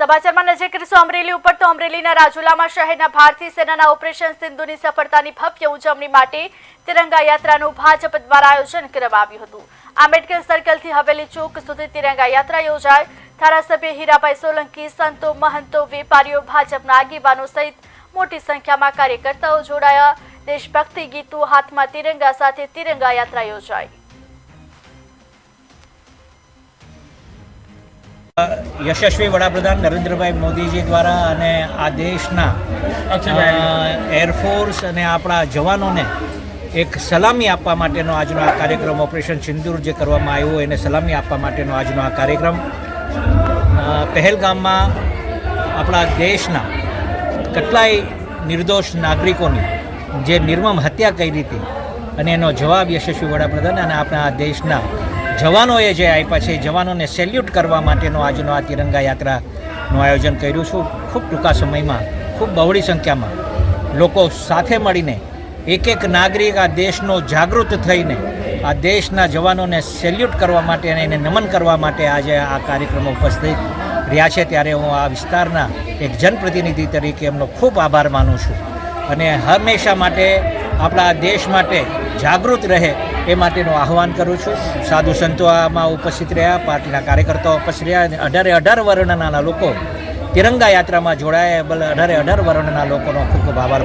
સમાચારમાં નજર કરીશું અમરેલી ઉપર તો અમરેલીના રાજુલામાં શહેરના ભારતીય સેનાના ઓપરેશન સિંધુની સફળતાની ભવ્ય ઉજવણી માટે તિરંગા યાત્રાનું ભાજપ દ્વારા આયોજન કરવામાં આવ્યું હતું. આંબેડકર સર્કલથી હવેલી ચોક સુધી તિરંગા યાત્રા યોજાય. ધારાસભ્ય હીરાભાઈ સોલંકી, સંતો, મહંતો, વેપારીઓ, ભાજપના આગેવાનો સહિત મોટી સંખ્યામાં કાર્યકર્તાઓ જોડાયા. દેશભક્તિ ગીતો હાથમાં તિરંગા સાથે તિરંગા યાત્રા યોજાઈ. યશસ્વી વડાપ્રધાન નરેન્દ્રભાઈ મોદીજી દ્વારા અને આ દેશના એરફોર્સ અને આપણા જવાનોને એક સલામી આપવા માટેનો આજનો આ કાર્યક્રમ ઓપરેશન સિંદૂર જે કરવામાં આવ્યો એને સલામી આપવા માટેનો આજનો આ કાર્યક્રમ. પહેલગામમાં આપણા દેશના કેટલાય નિર્દોષ નાગરિકોની જે નિર્મમ હત્યા કરી હતી અને એનો જવાબ યશસ્વી વડાપ્રધાન અને આપણા આ દેશના જવાનોએ જે આપ્યા છે જવાનોને સેલ્યુટ કરવા માટેનો આજનો આ તિરંગા યાત્રાનું આયોજન કર્યું છું. ખૂબ ટૂંકા સમયમાં, ખૂબ બહોળી સંખ્યામાં લોકો સાથે મળીને એક એક નાગરિક આ દેશનો જાગૃત થઈને, આ દેશના જવાનોને સેલ્યુટ કરવા માટે અને એને નમન કરવા માટે આજે આ કાર્યક્રમમાં ઉપસ્થિત રહ્યા છે. ત્યારે હું આ વિસ્તારના એક જનપ્રતિનિધિ તરીકે એમનો ખૂબ આભાર માનું છું. અને હંમેશા માટે, આપણા દેશ માટે જાગૃત રહે એ માટેનું આહવાન કરું છું. સાધુ સંતો આમાં ઉપસ્થિત રહ્યા, પાર્ટીના કાર્યકર્તાઓ ઉપસ્થિત રહ્યા અને અઢારે અઢાર વર્ણના લોકો તિરંગા યાત્રામાં જોડાયા. બલ અઢારે અઢાર વર્ણના લોકોનો ખૂબ ખૂબ આભાર